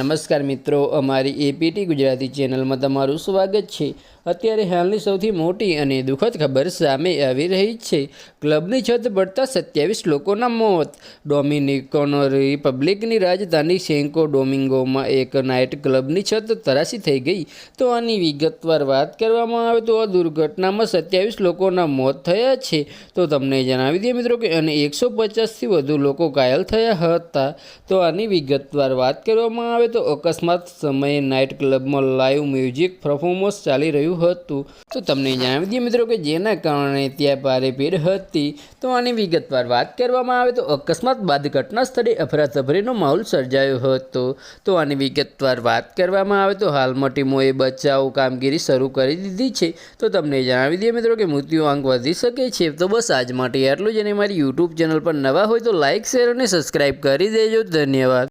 નમસ્કાર મિત્રો અમારી એપીટી ગુજરાતી ચેનલમાં તમારું સ્વાગત છે. અત્યારે હાલની સૌથી મોટી અને દુઃખદ ખબર સામે આવી રહી છે. ક્લબની છત પડતા સત્યાવીસ લોકોના મોત. ડોમિનિકોનો રિપબ્લિકની રાજધાની સેન્કો ડોમિંગોમાં એક નાઇટ ક્લબની છત તરાશી થઈ ગઈ. તો આની વિગતવાર વાત કરવામાં આવે તો આ દુર્ઘટનામાં સત્યાવીસ લોકોના મોત થયા છે. તો તમને જણાવી દઈએ મિત્રો કે અને એકસો પચાસથી વધુ લોકો ઘાયલ થયા હતા. તો આની વિગતવાર વાત કરવામાં આવે તો અકસ્માત સમયે નાઇટ ક્લબમાં લાઈવ મ્યુઝિક પરફોર્મન્સ ચાલી રહ્યું હતું. તો તમને જણાવી દઈએ મિત્રો કે જેના કારણે ત્યાં ભારે ભીડ હતી. તો આની વિગતવાર વાત કરવામાં આવે તો અકસ્માત બાદ ઘટના સ્થળે અફરાતફરીનો માહોલ સર્જાયો હતો. તો આની વિગતવાર વાત કરવામાં આવે તો હાલમાં ટીમોએ બચાવ કામગીરી શરૂ કરી દીધી છે. તો તમને જણાવી દઈએ મિત્રો કે મૃત્યુ આંક વધી શકે છે. તો બસ આજ માટે આટલું જ અને મારી યુટ્યુબ ચેનલ પર નવા હોય તો લાઇક શેર અને સબસ્ક્રાઈબ કરી દેજો. ધન્યવાદ.